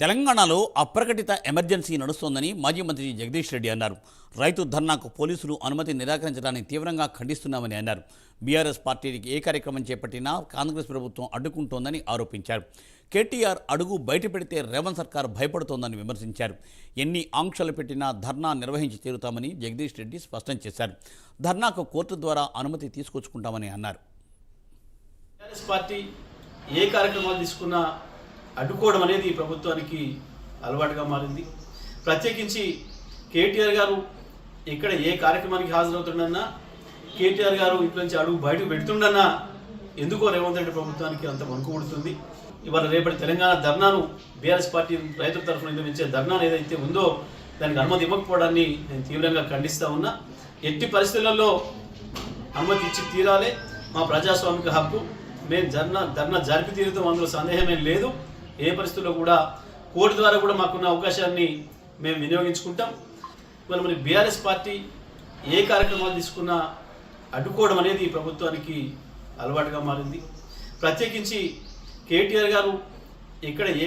తెలంగాణలో అప్రకటిత ఎమర్జెన్సీ నడుస్తోందని మాజీ మంత్రి జగదీష్ రెడ్డి అన్నారు. రైతు ధర్నాకు పోలీసులు అనుమతి నిరాకరించడాన్ని తీవ్రంగా ఖండిస్తున్నామని అన్నారు. బీఆర్ఎస్ పార్టీకి ఏ కార్యక్రమం చేపట్టినా కాంగ్రెస్ ప్రభుత్వం అడ్డుకుంటోందని ఆరోపించారు. కేటీఆర్ అడుగు బయట పెడితే రేవంత్ సర్కార్ భయపడుతోందని విమర్శించారు. ఎన్ని ఆంక్షలు పెట్టినా ధర్నా నిర్వహించి తీరుతామని జగదీష్ రెడ్డి స్పష్టం చేశారు. ధర్నాకు కోర్టు ద్వారా అనుమతి తీసుకొచ్చుకుంటామని అన్నారు. పార్టీ ఏ కార్యక్రమాలు తీసుకున్నా అడ్డుకోవడం అనేది ప్రభుత్వానికి అలవాటుగా మారింది. ప్రత్యేకించి కేటీఆర్ గారు ఇక్కడ ఏ కార్యక్రమానికి హాజరవుతుండన్నా కేటీఆర్ గారు ఇంట్లో నుంచి అడుగు బయటకు పెడుతుండన్నా ఎందుకో రేవంత్ రెడ్డి ప్రభుత్వానికి అంత వణుకుముడుతుంది ఇవాళ రేపటి తెలంగాణ ధర్నాను బీఆర్ఎస్ పార్టీ రైతుల తరఫున నిర్మించే ధర్నాను ఏదైతే ఉందో దానికి అనుమతి ఇవ్వకపోవడాన్ని నేను తీవ్రంగా ఖండిస్తా ఉన్నా. ఎట్టి పరిస్థితులలో అనుమతి ఇచ్చి తీరాలే. మా ప్రజాస్వామిక హక్కు. మేము ధర్నా ధర్నా జరిపి తీరుతాం అందులో సందేహమేం లేదు. ఏ పరిస్థితుల్లో కూడా కోర్టు ద్వారా కూడా మాకున్న అవకాశాన్ని మేము వినియోగించుకుంటాం. ఇవాళ మరి బీఆర్ఎస్ పార్టీ ఏ కార్యక్రమాలు తీసుకున్నా అడ్డుకోవడం అనేది ఈ ప్రభుత్వానికి అలవాటుగా మారింది. ప్రత్యేకించి కేటీఆర్ గారు ఇక్కడ ఏ